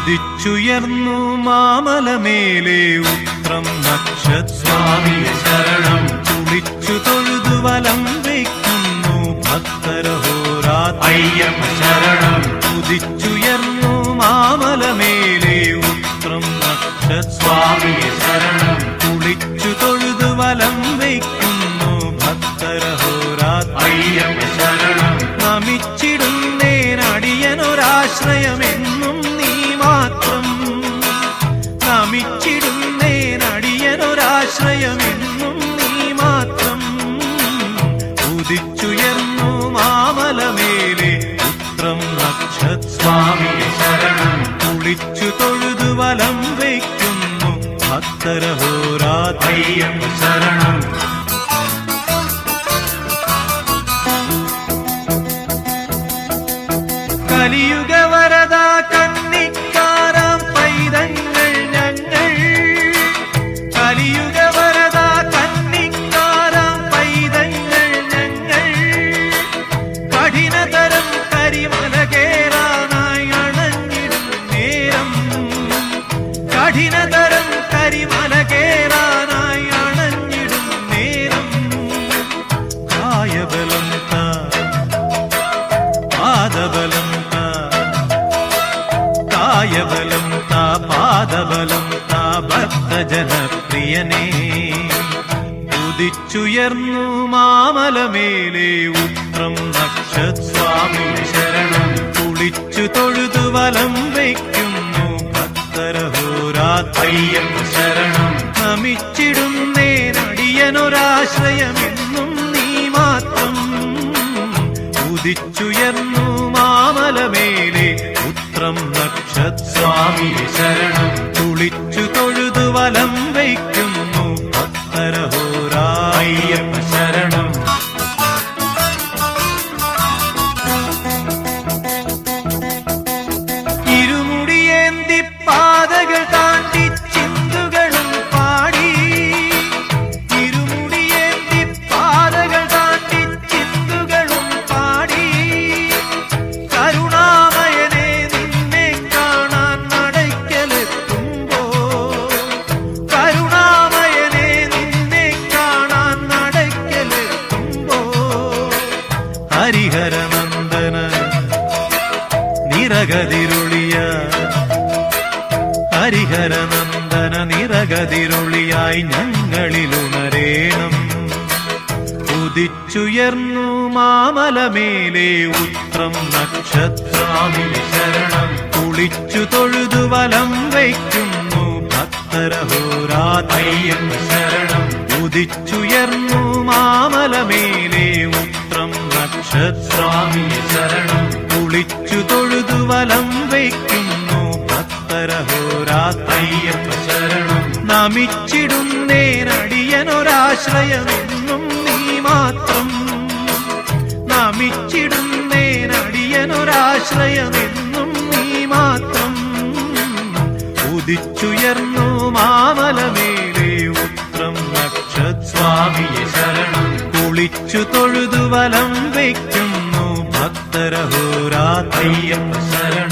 ഉദിച്ചുയർന്നു മാമലമേലെ ഉത്രം നക്ഷസ്വാമിയ ശരണം. കുളിച്ചു തൊഴുതു വലം വയ്ക്കുന്നു ഭക്തരഹോരാ അയ്യപ്പ ശരണം. ഉദിച്ചുയർന്നു മാമലമേലെ ഉത്രം നക്ഷസ്വാമി സ്വാമിയെ ശരണം. കുളിച്ചു തൊഴുതു വലം വയ്ക്കുന്നു ഭക്തരഹോരാ അയ്യപ്പ ശരണം. നമിച്ചിടുന്നേനടിയനൊരാശ്രയമെന്നും നമിച്ചിടുന്നേനടിയനൊരാശ്രയമെന്നും നീ മാത്രം. ഉദിച്ചുയർന്നു മാമലമേലെ പുത്രം നക്ഷസ്വാമി സ്വാമിയെ ശരണം. കുളിച്ചു തൊഴുതു വലം വയ്ക്കുന്നു ഭക്തരഹോരാത്ര അയ്യപ്പ ശരണം. കലിയുഗ വരദ കായബലം താ പാദബലം താ ഭക്തജനപ്രിയനേ. ഉദിച്ചുയർന്നു മാമലമേലെ ഉത്രം നക്ഷസ്വാമി ശരണം. കുളിച്ചു തൊഴുതു വലം വയ്ക്കുന്നു ഭക്തരഹോരാത്രയ്യം ശരണം. നമിച്ചിടുന്നേനടിയനൊരാശ്രയമെന്നും നീ മാത്രം ഉദിച്ചുയർന്നു സ്വാമിയെ ശരണം. കുളിച്ചു തൊഴുതു വലം വയ്ക്കുന്നു. ഭക്തരഹോരായ്യപ്പ ശരണം. നിറകതിരുളിയ ഹരിഹരനന്ദന നിറകതിരുളിയായി ഞങ്ങളിലുണരേണം. ഉദിച്ചുയർന്നു മാമലമേലെ ഉത്രം നക്ഷത്രാമിലെ ശരണം. കുളിച്ചു തൊഴുതു വലം വയ്ക്കുന്നു ഭക്തരഹോരാതയ്യം ശരണം. ഉദിച്ചുയർന്നു മാമലമേലെ ഉത്രം നക്ഷത്രാമി ശരണം. കുളിച്ചു തൊഴുതു വലം വയ്ക്കുന്നു. പത്തരഹോരാത്തയ്യപ്പ ശരണം. നമിച്ചിടുന്നേനടിയനൊരാശ്രയമെന്നും നീ മാത്രം. നമിച്ചിടുന്നേനടിയനൊരാശ്രയമെന്നും നീ മാത്രം. ഉദിച്ചുയർന്നു മാമലമേലെ ഉത്രം നക്ഷസ്വാമിയെ സ്വാമിയെ ശരണം. കുളിച്ചു തൊഴുതു വലം വയ്ക്കുന്നു ഭക്തരഹോരാത്ര ശരണം